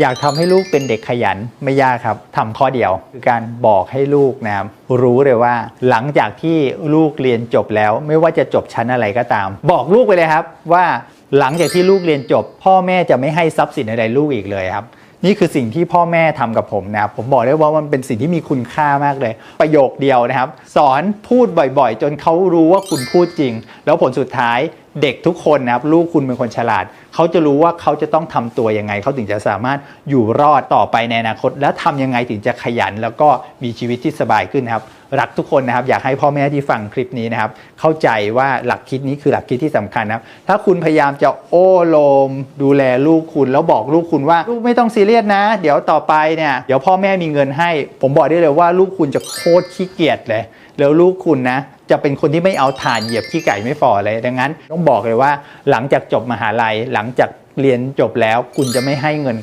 อยากทำให้ลูกเป็นเด็กขยันไม่ยากครับทำข้อเดียว คือการบอกให้ลูกนะครับรู้เลยว่า หลังจากที่ลูกเรียนจบแล้ว ไม่ว่าจะจบชั้นอะไรก็ตาม บอกลูกไปเลยครับว่าหลังจากที่ลูกเรียนจบ พ่อแม่จะไม่ให้ทรัพย์สินอะไรลูกอีกเลยครับ นี่คือสิ่งที่พ่อแม่ทำกับผมนะครับผมบอกได้ว่ามันเป็นสิ่งที่มีคุณค่ามากเลย ประโยคเดียวนะครับ สอนพูดบ่อยๆ จนเขารู้ว่าคุณพูดจริง แล้วผลสุดท้ายเด็กทุกคนนะครับลูกคุณเป็นคนฉลาด เขาจะรู้ว่าเขาจะต้องทำตัวยังไง เขาถึงจะสามารถอยู่รอดต่อไปในอนาคต และทำยังไงถึงจะขยัน แล้วก็มีชีวิตที่สบายขึ้นนครับ รักทุกคนนะครับ อยากให้พ่อแม่ที่ฟังคลิปนี้นะครับ เข้าใจว่าหลักคิดนี้คือหลักคิดที่สำคัญนะครับ ถ้าคุณพยายามจะโอ้โลม ดูแลลูกคุณ แล้วบอกลูกคุณว่าลูกไม่ต้องซีเรียสนะ เดี๋ยวต่อไปเนี่ยเดี๋ยวพ่อแม่มีเงินให้ ผมบอกได้เลยว่าลูกคุณจะโคตรขี้เกียจเลย แล้วลูกคุณนะจะเป็นคนที่ไม่เอาถ่านเหยียบขี้ไก่ไม่ฝ่อเลยดังนั้น ต้องบอกเลยว่าหลังจากจบมหาลัยหลังจากเรียนจบแล้วคุณจะไม่ให้เงิน